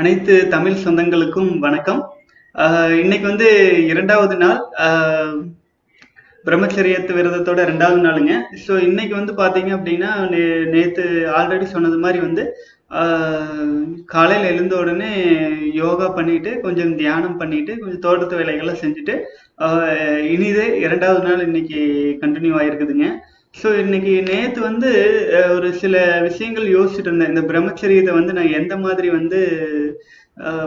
அனைத்து தமிழ் சொந்தங்களுக்கும் வணக்கம். இன்னைக்கு வந்து இரண்டாவது நாள். பிரம்மச்சரியத்து விரதத்தோட ரெண்டாவது நாளுங்க. ஸோ இன்னைக்கு வந்து பார்த்தீங்க அப்படின்னா நே நேற்று ஆல்ரெடி சொன்னது மாதிரி வந்து காலையில் எழுந்த உடனே யோகா பண்ணிட்டு கொஞ்சம் தியானம் பண்ணிட்டு கொஞ்சம் தோட்டத்து வேலைகள்லாம் செஞ்சுட்டு இனிதே இரண்டாவது நாள் இன்னைக்கு கண்டினியூ ஆயிருக்குதுங்க. ஸோ இன்னைக்கு நேத்து வந்து ஒரு சில விஷயங்கள் யோசிச்சுட்டு இருந்தேன். இந்த பிரம்மச்சரியத்தை வந்து நான் எந்த மாதிரி வந்து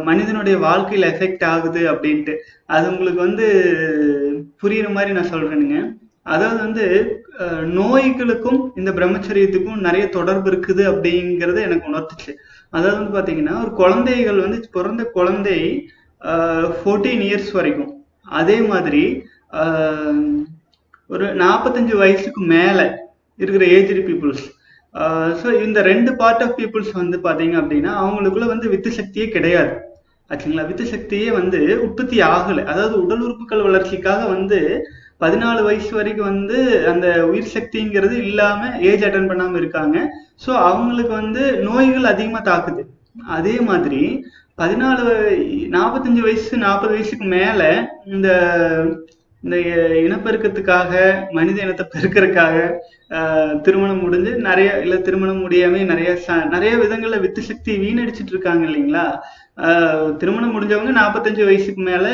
மனிதனுடைய வாழ்க்கையில் எஃபெக்ட் ஆகுது அப்படின்ட்டு. அது உங்களுக்கு வந்து புரியுற மாதிரி நான் சொல்றேனுங்க. அதாவது வந்து நோய்களுக்கும் இந்த பிரம்மச்சரியத்துக்கும் நிறைய தொடர்பு இருக்குது அப்படிங்கிறது எனக்கு உணர்த்துச்சு. அதாவது வந்து பார்த்தீங்கன்னா ஒரு குழந்தைகள் வந்து பிறந்த குழந்தை ஃபோர்டீன் இயர்ஸ் வரைக்கும். அதே மாதிரி ஒரு நாற்பத்தஞ்சு வயசுக்கு மேலே இருக்கிற ஏஜ்டு பீப்புள்ஸ் ஸோ இந்த ரெண்டு பார்ட் ஆஃப் பீப்புள்ஸ் வந்து பார்த்தீங்க அப்படின்னா அவங்களுக்குள்ள வந்து வித்து சக்தியே கிடையாது. ஆச்சுங்களா? வித்து சக்தியே வந்து உற்பத்தி ஆகலை. அதாவது உடல் உறுப்புகள் வளர்ச்சிக்காக வந்து பதினாலு வயசு வரைக்கும் வந்து அந்த உயிர் சக்திங்கிறது இல்லாமல் ஏஜ் அட்டன் பண்ணாமல் இருக்காங்க. ஸோ அவங்களுக்கு வந்து நோய்கள் அதிகமாக தாக்குது. அதே மாதிரி பதினாலு நாற்பத்தஞ்சு வயசு நாற்பது வயசுக்கு மேலே இந்த இந்த இனப்பெருக்கத்துக்காக மனித இனத்தை பெருக்கிறதுக்காக திருமணம் முடிஞ்சு நிறைய இல்ல திருமணம் முடியாம நிறைய ச- நிறைய விதங்கள்ல வித்து சக்தி வீணடிச்சிட்டு இருக்காங்க இல்லைங்களா? திருமணம் முடிஞ்சவங்க நாற்பத்தஞ்சு வயசுக்கு மேல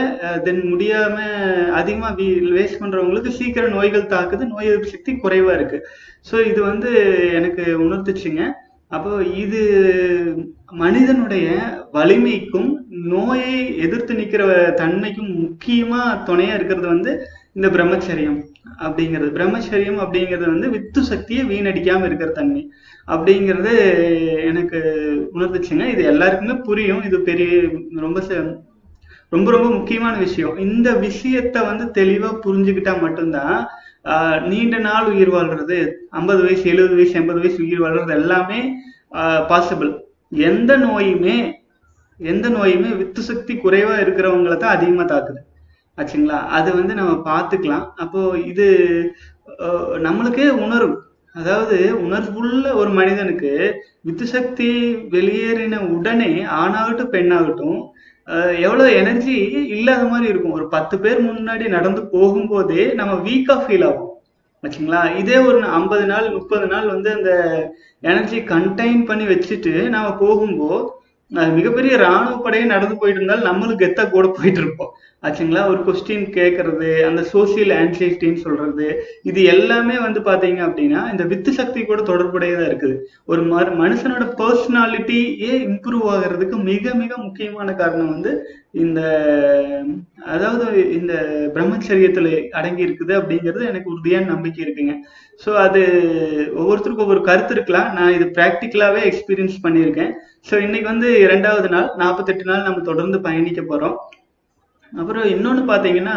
தென் முடியாம அதிகமா வேஸ்ட் பண்றவங்களுக்கு சீக்கிரம் நோய்கள் தாக்குது நோய் எதிர்ப்பு சக்தி குறைவா இருக்கு. ஸோ இது வந்து எனக்கு உணர்த்துச்சுங்க. அப்போ இது மனிதனுடைய வலிமைக்கும் நோயை எதிர்த்து நிற்கிற தன்மைக்கும் முக்கியமா துணையா இருக்கிறது வந்து இந்த பிரம்மச்சரியம் அப்படிங்கிறது. பிரம்மச்சரியம் அப்படிங்கிறது வந்து வித்து சக்தியை வீணடிக்காம இருக்கிற தன்மை அப்படிங்கிறது எனக்கு உணர்ந்துச்சுங்க. இது எல்லாருக்குமே புரியும். இது பெரிய ரொம்ப ச- ரொம்ப ரொம்ப முக்கியமான விஷயம். இந்த விஷயத்த வந்து தெளிவா புரிஞ்சுக்கிட்டா மட்டும்தான் நீண்ட நாள் உயிர் வாழ்றது ஐம்பது வயசு எழுபது வயசு எண்பது வயசு உயிர் வாழ்றது எல்லாமே பாசிபிள் எந்த நோயுமே எந்த நோயுமே வித்து சக்தி குறைவா இருக்கிறவங்கள தான் அதிகமா தாக்குது. ஆச்சுங்களா? அது வந்து நம்ம பார்த்துக்கலாம். அப்போ இது நம்மளுக்கே உணரும் அதாவது உணர்வுள்ள ஒரு மனிதனுக்கு வித்து சக்தி வெளியேறின உடனே ஆணாகட்டும் பெண்ணாகட்டும் அஹ், எவ்வளவு எனர்ஜி இல்லாத மாதிரி இருக்கும். ஒரு பத்து பேர் முன்னாடி நடந்து போகும்போதே நம்ம வீக்கா ஃபீல் ஆகும். ஆச்சுங்களா இதே ஒரு ஐம்பது நாள் முப்பது நாள் வந்து அந்த எனர்ஜி கண்டெயின் பண்ணி வச்சுட்டு நாம போகும்போது அஹ் மிகப்பெரிய ராணுவ படையே நடந்து போயிட்டு இருந்தாலும் நம்மளும் கெத்தா கூட போயிட்டு இருப்போம். ஆச்சுங்களா? ஒரு கொஸ்டின் கேட்கறது அந்த சோசியல் ஆன்சைட்டின்னு சொல்றது இது எல்லாமே வந்து பாத்தீங்க அப்படின்னா இந்த வித்து சக்தி கூட தொடர்புடையதா இருக்குது. ஒரு மனுஷனோட பர்சனாலிட்டியே இம்ப்ரூவ் ஆகிறதுக்கு மிக மிக முக்கியமான காரணம் வந்து இந்த அதாவது இந்த பிரம்மச்சரியத்துல அடங்கி இருக்குது அப்படிங்கிறது எனக்கு உறுதியான நம்பிக்கை இருக்குங்க. ஸோ அது ஒவ்வொருத்தருக்கும் ஒவ்வொரு கருத்து இருக்கலாம். நான் இது ப்ராக்டிக்கலாவே எக்ஸ்பீரியன்ஸ் பண்ணியிருக்கேன். ஸோ இன்னைக்கு வந்து இரண்டாவது நாள் நாற்பத்தெட்டு நாள் நம்ம தொடர்ந்து பயணிக்க போகிறோம் அப்புறம் இன்னொன்று பார்த்தீங்கன்னா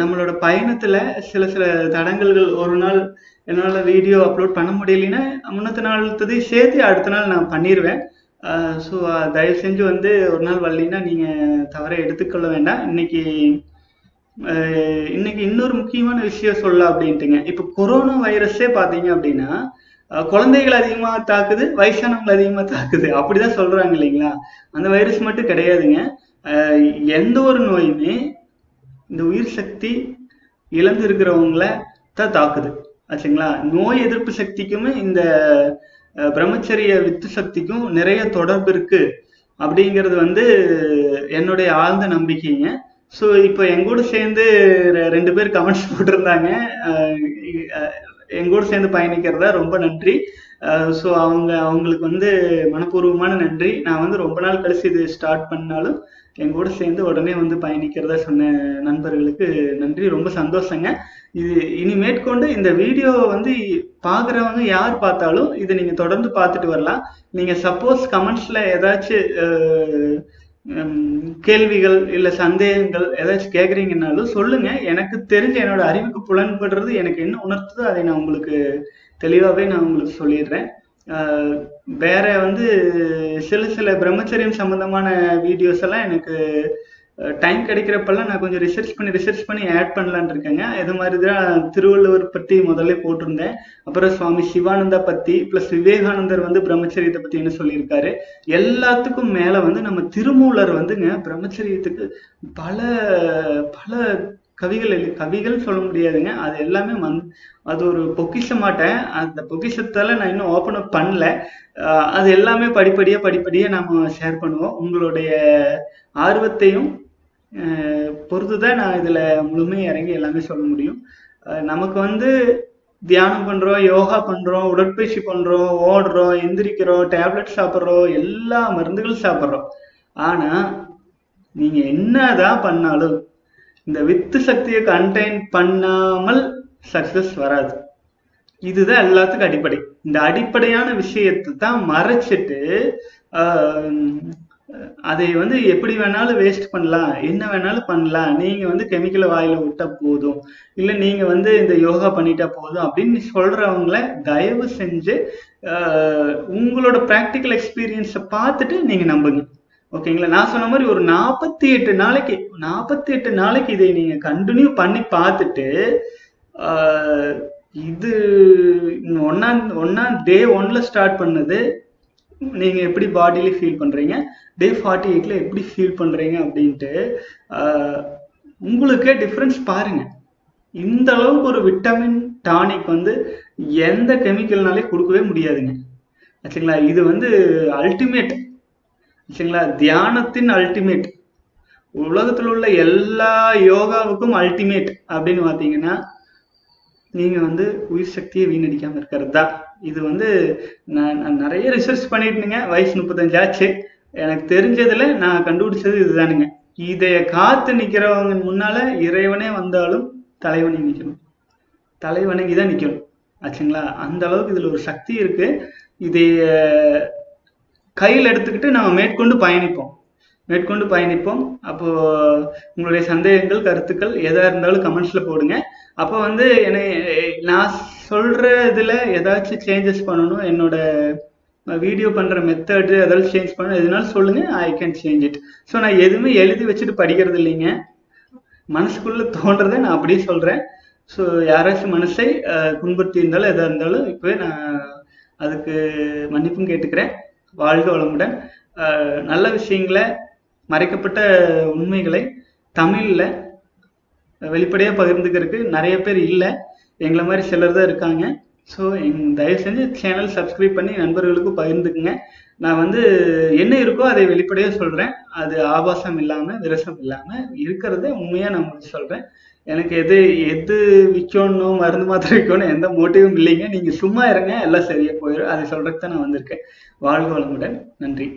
நம்மளோட பயணத்தில் சில சில தடங்கல்கள் ஒரு நாள் என்னால் வீடியோ அப்லோட் பண்ண முடியலைன்னா முன்னத்த நாள்த்தது சேர்த்து அடுத்த நாள் நான் பண்ணிடுவேன் ஸோ தயவு செஞ்சு வந்து ஒரு நாள் வரலைன்னா நீங்கள் தவற எடுத்துக்கொள்ள வேண்டாம். இன்னைக்கு இன்னைக்கு இன்னொரு முக்கியமான விஷயம் சொல்ல அப்படின்ட்டுங்க. இப்போ கொரோனா வைரஸே பார்த்தீங்க அப்படின்னா குழந்தைகள் அதிகமா தாக்குது வயசானவங்களை அதிகமா தாக்குது. அப்படிதான் சொல்றாங்க இல்லைங்களா? அந்த வைரஸ் மட்டும் கிடையாதுங்க. ஆஹ் எந்த ஒரு நோயுமே இந்த உயிர் சக்தி இழந்து இருக்கிறவங்கள தான் தாக்குது. ஆச்சுங்களா? நோய் எதிர்ப்பு சக்திக்குமே இந்த பிரம்மச்சரிய வித்து சக்திக்கும் நிறைய தொடர்பு இருக்கு. அப்படிங்கிறது வந்து என்னுடைய ஆழ்ந்த நம்பிக்கைங்க. ஸோ இப்போ எங்கூட சேர்ந்து ரெண்டு பேர் கமெண்ட்ஸ் போட்டிருந்தாங்க. அஹ், எங்கூட சேர்ந்து பயணிக்கிறதா ரொம்ப நன்றி. ஸோ அவங்க அவங்களுக்கு வந்து மனப்பூர்வமான நன்றி. நான் வந்து ரொம்ப நாள் கழிச்சு இது ஸ்டார்ட் பண்ணாலும் எங்கூட சேர்ந்து உடனே வந்து பயணிக்கிறதா சொன்ன நண்பர்களுக்கு நன்றி. ரொம்ப சந்தோஷங்க. இது இனி மேற்கொண்டு இந்த வீடியோவை வந்து பார்க்குறவங்க யார் பார்த்தாலும் இதை நீங்கள் தொடர்ந்து பார்த்துட்டு வரலாம். நீங்கள் சப்போஸ் கமெண்ட்ஸில் ஏதாச்சும் கேள்விகள் இல்லை சந்தேகங்கள் ஏதாச்சும் கேட்குறீங்கன்னாலும் சொல்லுங்க. எனக்கு தெரிஞ்ச என்னோட அறிவுக்கு புலன்படுறது எனக்கு என்ன உணர்த்துதோ அதை நான் உங்களுக்கு தெளிவாகவே நான் உங்களுக்கு சொல்லிடுறேன். வேற வந்து சில சில பிரம்மச்சரியம் சம்பந்தமான வீடியோஸ் எல்லாம் எனக்கு டைம் கிடைக்கிறப்பெல்லாம் நான் கொஞ்சம் ரிசர்ச் பண்ணி ரிசர்ச் பண்ணி ஆட் பண்ணலான்னு இருக்கேங்க. இது மாதிரி தான் திருவள்ளுவர் பற்றி முதல்ல போட்டிருந்தேன். அப்புறம் சுவாமி சிவானந்தா பற்றி ப்ளஸ் விவேகானந்தர் வந்து பிரம்மச்சரியத்தை பற்றி என்ன சொல்லியிருக்காரு. எல்லாத்துக்கும் மேலே வந்து நம்ம திருமூலர் வந்துங்க பிரம்மச்சரியத்துக்கு பல பல கவிகள் எழு கவிகள் சொல்ல முடியாதுங்க. அது எல்லாமே மந் அது ஒரு பொக்கிஷமாட்டேன் அந்த பொக்கிஷத்தால நான் இன்னும் ஓப்பன் அப் பண்ணல. அது எல்லாமே படிப்படியாக படிப்படியாக நாம் ஷேர் பண்ணுவோம். உங்களுடைய ஆர்வத்தையும் பொறுத்து பொறுத்துதான் நான் இதில் முழுமையா இறங்கி எல்லாமே சொல்ல முடியும். நமக்கு வந்து தியானம் பண்ணுறோம் யோகா பண்ணுறோம் உடற்பயிற்சி பண்ணுறோம் ஓடுறோம் எந்திரிக்கிறோம் டேப்லெட் சாப்பிட்றோம் எல்லா மருந்துகளும் சாப்பிட்றோம். ஆனால் நீங்கள் என்னதான் பண்ணாலும் இந்த வித்து சக்தியை கண்டெயின் பண்ணாமல் சக்சஸ் வராது. இதுதான் எல்லாத்துக்கும் அடிப்படை. இந்த அடிப்படையான விஷயத்தை தான் மறைச்சிட்டு அதை வந்து எப்படி வேணாலும் வேஸ்ட் பண்ணலாம் என்ன வேணாலும் பண்ணலாம். நீங்க வந்து கெமிக்கலை வாயில விட்டா போதும். இல்ல நீங்க வந்து இந்த யோகா பண்ணிட்டா போதும் அப்படின்னு சொல்றவங்கள தயவு செஞ்சு உங்களோட ப்ராக்டிக்கல் எக்ஸ்பீரியன்ஸை பார்த்துட்டு நீங்க நம்புங்க. ஓகேங்களா நான் சொன்ன மாதிரி ஒரு நாற்பத்தி எட்டு நாளைக்கு நாற்பத்தி எட்டு நாளைக்கு இதை நீங்க கண்டினியூ பண்ணி பார்த்துட்டு இது ஒன்னாம் ஒன்னாம் டே ஒன்ல ஸ்டார்ட் பண்ணது நீங்கள் எப்படி பாடியில ஃபீல் பண்ணுறீங்க டே ஃபார்ட்டி எயிட்ல எப்படி ஃபீல் பண்ணுறீங்க அப்படின்ட்டு உங்களுக்கே டிஃப்ரென்ஸ் பாருங்க. இந்த அளவுக்கு ஒரு விட்டமின் டானிக் வந்து எந்த கெமிக்கல்னாலே கொடுக்கவே முடியாதுங்க. ஆச்சுங்களா இது வந்து அல்டிமேட் ஆச்சுங்களா தியானத்தின் அல்டிமேட் உலகத்தில் உள்ள எல்லா யோகாவுக்கும் அல்டிமேட் அப்படின்னு பார்த்தீங்கன்னா நீங்க வந்து உயிர் சக்தியை வீணடிக்காம இருக்கிறது? தான் இது வந்து நான் நான் நிறைய ரிசர்ச் பண்ணிட்டுங்க வயசு முப்பத்தஞ்சு ஆச்சு. எனக்கு தெரிஞ்சதுல நான் கண்டுபிடிச்சது இதுதானுங்க. இதைய காத்து நிக்கிறவங்க முன்னால இறைவனே வந்தாலும் தலைவனை நிக்கணும். தலைவணங்கி தான் நிக்கணும். ஆச்சுங்களா? அந்த அளவுக்கு இதுல ஒரு சக்தி இருக்கு. இதைய கையில் எடுத்துக்கிட்டு நம்ம மேற்கொண்டு பயணிப்போம். மேற்கொண்டு பயணிப்போம். அப்போ உங்களுடைய சந்தேகங்கள் கருத்துக்கள் எதா இருந்தாலும் கமெண்ட்ஸ்ல போடுங்க. அப்போ வந்து என்னை நான் சொல்ற இதுல ஏதாச்சும் சேஞ்சஸ் பண்ணணும் என்னோட வீடியோ பண்ற மெத்தடு ஏதாச்சும் சேஞ்ச் பண்ணணும் எதுனாலும் சொல்லுங்க I can change it so நான் எதுவுமே எழுதி வச்சுட்டு படிக்கிறது இல்லைங்க. மனசுக்குள்ள தோன்றதை நான் அப்படியே சொல்றேன். ஸோ யாராச்சும் மனசை புண்படுத்தி இருந்தாலும் எதா இருந்தாலும் இப்போ நான் அதுக்கு மன்னிப்பும் கேட்டுக்கிறேன். வாழ்க வளமுடன். நல்ல விஷயங்களை மறைக்கப்பட்ட உண்மைகளை தமிழில் வெளிப்படையாக பகிர்ந்துக்கிறதுக்கு நிறைய பேர் இல்லை. எங்களை மாதிரி சிலர் தான் இருக்காங்க. ஸோ எங் தயவு செஞ்சு சேனல் சப்ஸ்கிரைப் பண்ணி நண்பர்களுக்கும் பகிர்ந்துக்குங்க. நான் வந்து என்ன இருக்கோ அதை வெளிப்படையாக சொல்கிறேன் அது ஆபாசம் இல்லாமல் விரசம் இல்லாமல் இருக்கிறத உண்மையாக நான் உங்களுக்கு சொல்கிறேன் எனக்கு எது எது விற்கணும் மருந்து மாத்திரை விற்கணும் எந்த மோட்டிவும் இல்லைங்க. நீங்கள் சும்மா இருங்க எல்லாம் சரியாக போயிடும். அதை சொல்கிறதுக்கு தான் நான் வந்திருக்கேன். வாழ்க வளமுடன். நன்றி.